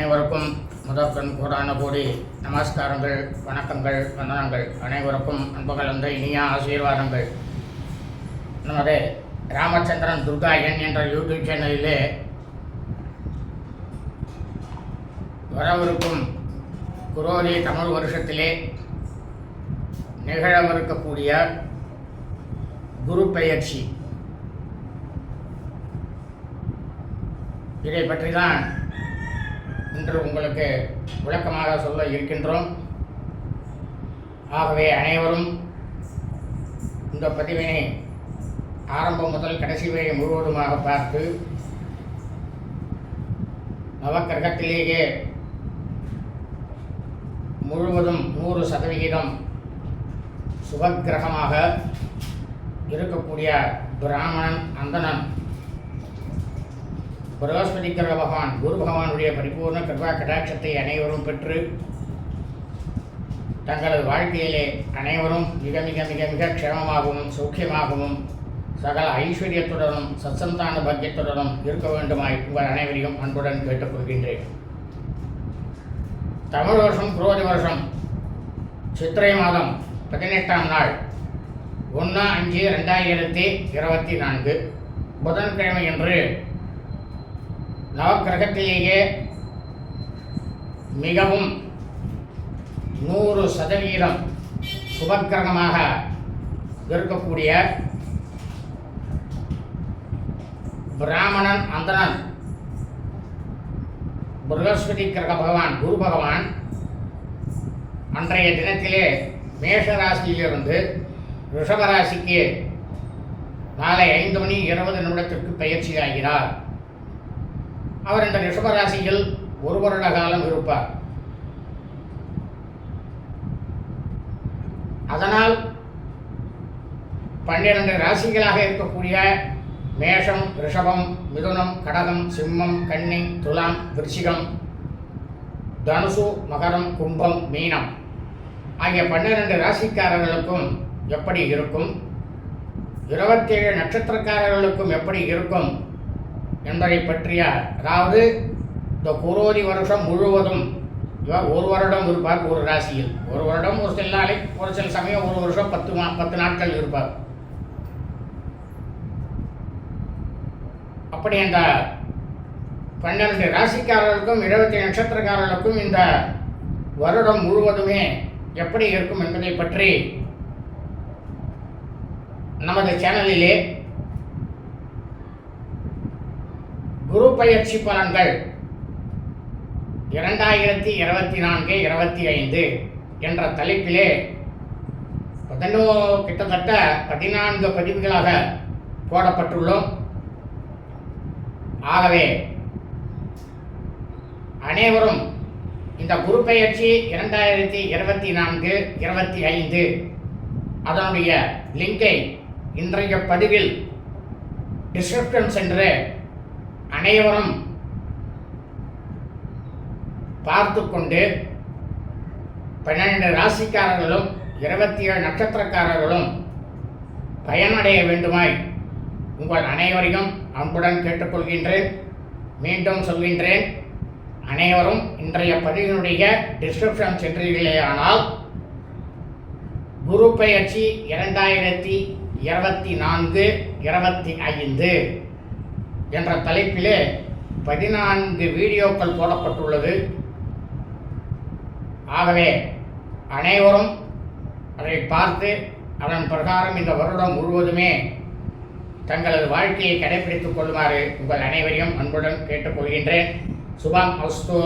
அனைவருக்கும் முதற்கண் கூறான கூடி நமஸ்காரங்கள் வணக்கங்கள் வந்தனங்கள். அனைவருக்கும் அன்பு கலந்த இனிய ஆசீர்வாதங்கள். நமது ராமச்சந்திரன் துர்கா என் என்ற யூடியூப் சேனலிலே வரவிருக்கும் குரோலி தமிழ் வருஷத்திலே நிகழவிருக்கக்கூடிய குரு பெயர்ச்சி. இதை பற்றி தான் இன்று உங்களுக்கு விளக்கமாக சொல்ல இருக்கின்றோம். ஆகவே அனைவரும் இந்த பதிவினை ஆரம்பம் முதல் கடைசி வரை முழுவதுமாக பார்த்து நவக்கிரகத்திலேயே முழுவதும் நூறு சதவிகிதம் சுபக்கிரகமாக இருக்கக்கூடிய பிராமணன் அந்தணன். பிரகஸ்பதி பகவான் குரு பகவானுடைய பரிபூர்ண கிருபா கடாட்சத்தை அனைவரும் பெற்று தங்களது வாழ்க்கையிலே அனைவரும் மிக மிக மிக மிக க்ஷேமமாகவும் சௌக்கியமாகவும் சகல ஐஸ்வர்யத்துடனும் சத்சந்தான பாக்கியத்துடனும் இருக்க வேண்டுமாய் உங்கள் அனைவரையும் அன்புடன் கேட்டுக்கொள்கின்றேன். தமிழ் வருஷம் குரோதி வருஷம் சித்திரை மாதம் பதினெட்டாம் நாள் ஒன்று அஞ்சு ரெண்டாயிரத்தி இருபத்தி நான்கு புதன்கிழமை என்று நவக்கிரகத்திலேயே மிகவும் நூறு சதவீதம் சுபக்கிரகமாக இருக்கக்கூடிய பிராமணன் அந்தனன் பிரகஸ்பதி கிரக பகவான் குரு பகவான் அன்றைய தினத்திலே மேஷ ராசியிலிருந்து ரிஷபராசிக்கு மாலை ஐந்து மணி இருபது நிமிடத்திற்கு பயிற்சி ஆகிறார் அவர் இந்த ரிஷபராசியில் ஒரு வருட காலம் இருப்பார். அதனால் பன்னிரண்டு ராசிகளாக இருக்கக்கூடிய மேஷம் ரிஷபம் மிதுனம் கடகம் சிம்மம் கன்னி துலாம் விருச்சிகம் தனுசு மகரம் கும்பம் மீனம் ஆகிய பன்னிரண்டு ராசிக்காரர்களுக்கும் எப்படி இருக்கும்? இருபத்தேழு நட்சத்திரக்காரர்களுக்கும் எப்படி இருக்கும்? என்பதை பற்றிய அதாவது இந்த குரோதி வருஷம் முழுவதும் இவர் ஒரு வருடம் இருப்பார் ஒரு ராசியில். ஒரு வருடம் ஒரு சில நாளை ஒரு சில சமயம் ஒரு வருஷம் பத்து மா பத்து நாட்கள் இருப்பார். அப்படி அந்த பன்னிரண்டு ராசிக்காரர்களுக்கும் இருபத்தி நட்சத்திரக்காரர்களுக்கும் இந்த வருடம் முழுவதுமே எப்படி இருக்கும் என்பதை பற்றி நமது சேனலிலே குரு பயிற்சி பலன்கள் இரண்டாயிரத்தி இருபத்தி நான்கு இருபத்தி ஐந்து என்ற தலைப்பிலே பதினோ கிட்டத்தட்ட பதினான்கு பதிவுகளாக போடப்பட்டுள்ளோம். ஆகவே அனைவரும் இந்த குரு பெயர்ச்சி இரண்டாயிரத்தி இருபத்தி நான்கு இருபத்தி ஐந்து அதனுடைய லிங்கை இன்றைய பதிவில் டிஸ்கிரிப்ஷன் சென்று அனைவரும் பார்த்து கொண்டு பன்னெண்டு ராசிக்காரர்களும் இருபத்தி ஏழு நட்சத்திரக்காரர்களும் பயனடைய வேண்டுமாய் உங்கள் அனைவரையும் அன்புடன் கேட்டுக்கொள்கின்றேன். மீண்டும் சொல்கின்றேன் அனைவரும் இன்றைய பதிவினுடைய டிஸ்கிரிப்ஷன் சென்றீர்களேயானால் குரு பயிற்சி இரண்டாயிரத்தி இருபத்தி நான்கு இருபத்தி ஐந்து. என்ற தலைப்பிலே பதினான்கு வீடியோக்கள் போடப்பட்டுள்ளது. ஆகவே அனைவரும் அதை பார்த்து அதன் பிரகாரம் இந்த வருடம் முழுவதுமே தங்களது வாழ்க்கையை கடைபிடித்துக் கொள்ளுமாறு உங்கள் அனைவரையும் அன்புடன் கேட்டுக்கொள்கின்றேன். சுபம் அஸ்தோ